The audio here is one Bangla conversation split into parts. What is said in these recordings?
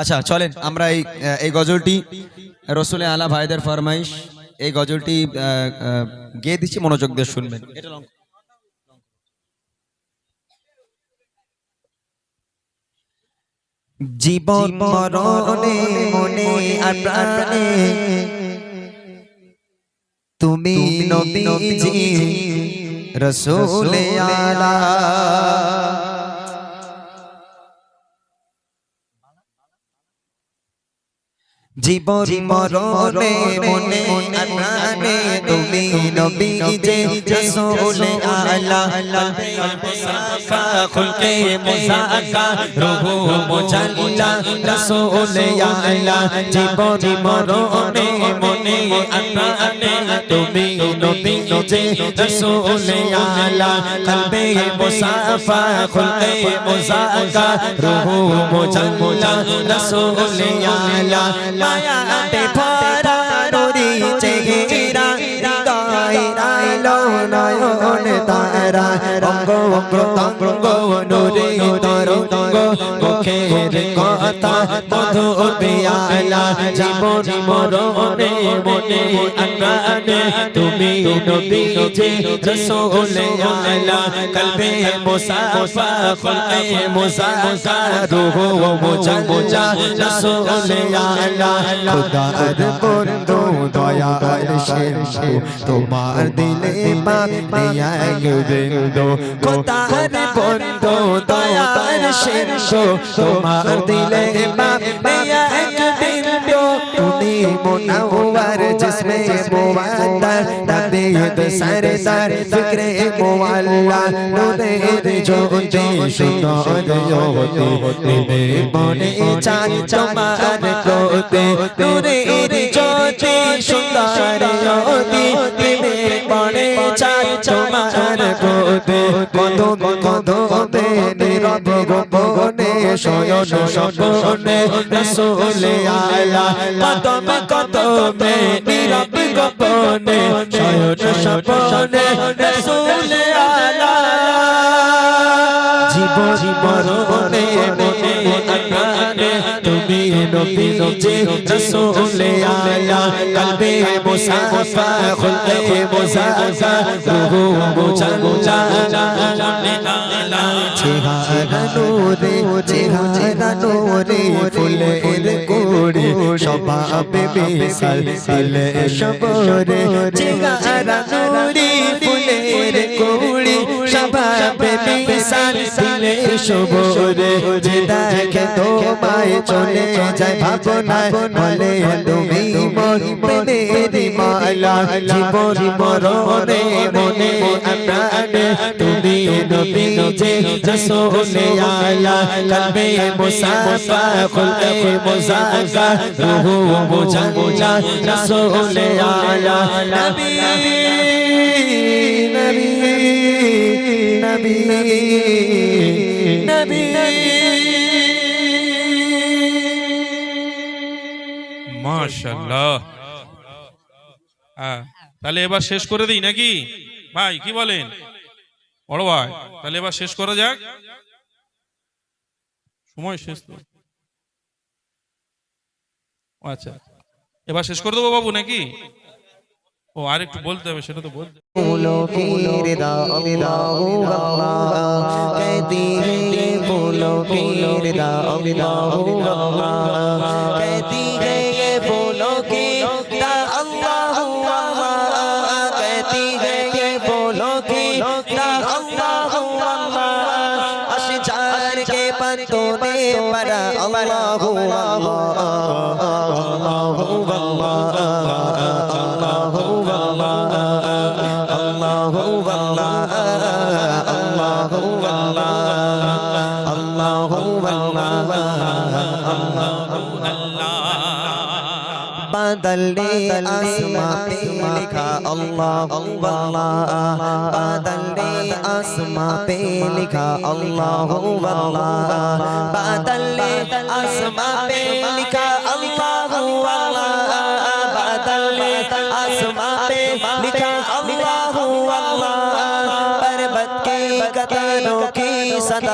আচ্ছা চলেন আমরা এই এই গজলটি রসুলে আলা ভাইদের ফরমাইশ এই গজলটি গেয়ে দিচ্ছি মনোযোগ দিয়ে শুনবেন। এটা জীবন মরণে মনে আর প্রাণে। তুমি নবীজি রসুলে আলা। জীবন মরণে মনে আর তুমি নবী যে রসুলে আলা মুসাফা খুলকে মুসাকা রুহু মুজাল্লা রাসূল আলা জীবন মরণে মনে আনানে তুমি নবী যে রাসূল আলা কলবে মুসাফা খুলকে মুসাকা রুহু মুজাল্লা রাসূল আলা মায়া তে ভরা নদী চেহারা হৃদয় রাইলো নয়ন তারা অঙ্গ প্রত্যঙ্গ নুরে তরঙ্গ মুখের কথা মধু পেয়ালা জীবন মরণে, মনে আনানে তুমি নবী যে রসূল আলা কলবে মুসাফা খুলকে মুসাকা রুহু মুজাল্লা, রসূল আলা খুদার বন্ধু, দয়ার শেষে তোমার দিলে পাপ এক বিন্দু। খুদার বন্ধু, দয়ার শেষে তোমার দিলে তুমি মুনাওয়ার জিসমে মুওয়াদ্দার নবীদ সরদার ফিক্রে মুআল্লা নূরের জ্যোতি সুন্দর জ্যোতি দিলে মনে চাঁদ তোমার কোতে নূরের জ্যোতি সুন্দর জ্যোতি দিলে মনে চাঁদ তোমার কোতে কত কত নীরব শয়ন স্বপনে রসুলে আলা কদম কদমে নীরব গোপনে শয়ন স্বপনে রসুলে আলা জীব জীবনে নবী যে রসুল আলা কলবে মুসাফা খুলকে মুসাফা, রুহু মুজাল্লা চেহারা নোরে চেহারা নোরে ফুলের কোড়ে স্বভাবে বিশাল দিলে সবরে চেহারা নোরে সবরে যে দেখে তোমায় চলে যায় ভাবনায়, বলে তুমি মোর প্রেমের মালা, জীবন মরণে মনে প্রাণে তুমি নবী যে রসুল আলা, কলবে মুসাফা খুলকে মুসাফা রুহু মুজাল্লা, রসুল আলা, নবী। নবী নবী নবী মাশাল্লাহ হ্যাঁ তাহলে এবার শেষ করে দিই নাকি? ভাই, কি বলেন? বড় ভাই, তাহলে এবার শেষ করা যাক। সময় শেষ তো। আচ্ছা এবার শেষ করে দেবো বাবু নাকি? ও আর একটু বলতে হবে সেটা তো বলতে फूलों की रिदा अल्लाह अल्लाह कहती है ये फूलों की रिदा अल्लाह अल्लाह कहती है ये फूलों की रिदा अल्लाह अल्लाह कहती है ये फूलों की रिदा अल्लाह अल्लाह अशजार के पत्तों ने परा अल्लाह अल्लाह अल्लाह अल्लाह बादल ने आसमां पे लिखा अल्लाह अल्लाह बादल ने आसमां पे लिखा अल्लाह अल्लाह बादल ने आसमां पे लिखा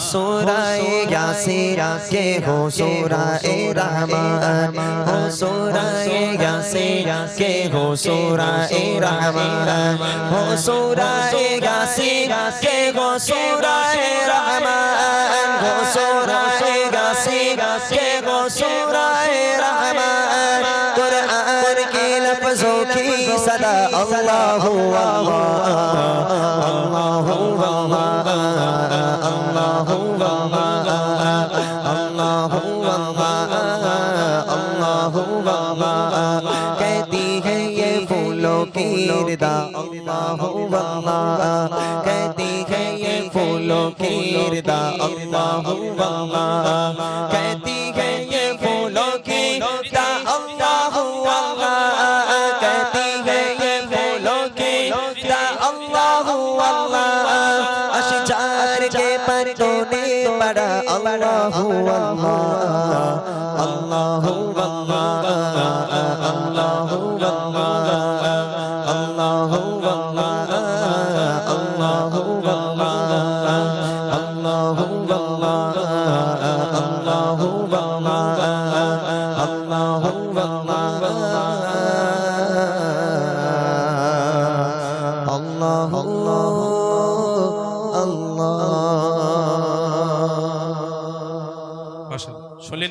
سورائے یاسین کے ہو سورائے رحمان ہو سورائے یاسین کے ہو سورائے رحمان ہو سورائے یاسین کے ہو سورائے رحمان ہو سورائے یاسین کے ہو سورائے رحمان পড়ছি সদা আল্লাহ আল্লাহ আল্লাহ कीरदा अल्लाह अल्लाह कहती है ये फूलों कीरदा अल्लाह अल्लाह বেড়া আল্লাহ আল্লাহ আল্লাহ আল্লাহ Allah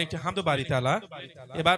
একটি হামদ বাড়ি তালা। এবার